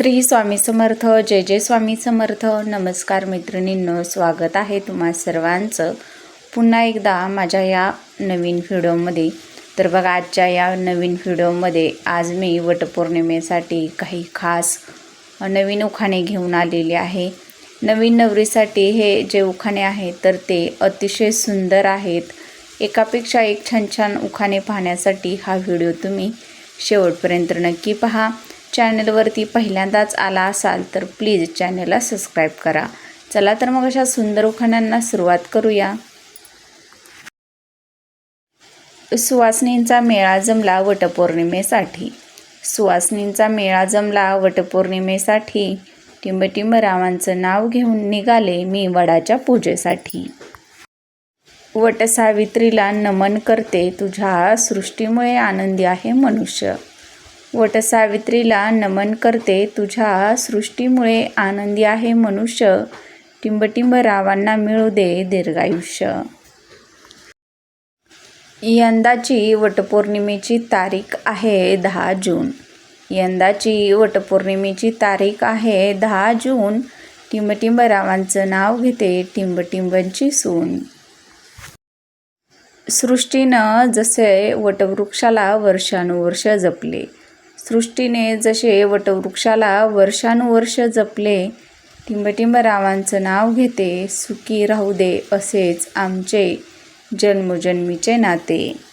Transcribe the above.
श्री स्वामी समर्थ जय जय स्वामी समर्थ. नमस्कार मैत्रिणींनो स्वागत आहे तुम्हा सर्वांचं. पुन्हा एकदा माझ्या या नवीन व्हिडिओमध्ये. तर बघा आजच्या या नवीन व्हिडिओमध्ये आज मी वटपौर्णिमेसाठी काही खास नवीन उखाणे घेऊन आलेले आहे. नवीन नवरीसाठी हे जे उखाणे आहेत तर ते अतिशय सुंदर आहेत. एकापेक्षा एक छान छान उखाणे पाहण्यासाठी हा व्हिडिओ तुम्ही शेवटपर्यंत नक्की पहा. चॅनलवरती पहिल्यांदाच आला असाल तर प्लीज चॅनलला सबस्क्राईब करा. चला तर मग अशा सुंदर उखाण्यांना सुरुवात करूया. सुवासनींचा मेळा जमला वटपौर्णिमेसाठी. सुवासनींचा मेळा जमला वटपौर्णिमेसाठी. टिंबटिंब रावांचं नाव घेऊन निघाले मी वडाच्या पूजेसाठी. वटसावित्रीला नमन करते. तुझ्या सृष्टीमुळे आनंदी आहे मनुष्य. वटसावित्रीला नमन करते. तुझ्या सृष्टीमुळे आनंदी आहे मनुष्य. टिंबटिंब रावांना मिळू दे दीर्घायुष्य. यंदाची वटपौर्णिमेची तारीख आहे दहा जून. यंदाची वटपौर्णिमेची तारीख आहे दहा जून. टिंबटिंब रावांचं नाव घेते टिंबटिंबंची सून. सृष्टीनं जसे वटवृक्षाला वर्षानुवर्ष जपले सृष्टीने जसे वटवृक्षाला वर्षानुवर्ष जपले टिंबटिंब रावांचं नाव घेते सुखी राहू दे असेच आमचे जन्मोजन्मीचे नाते.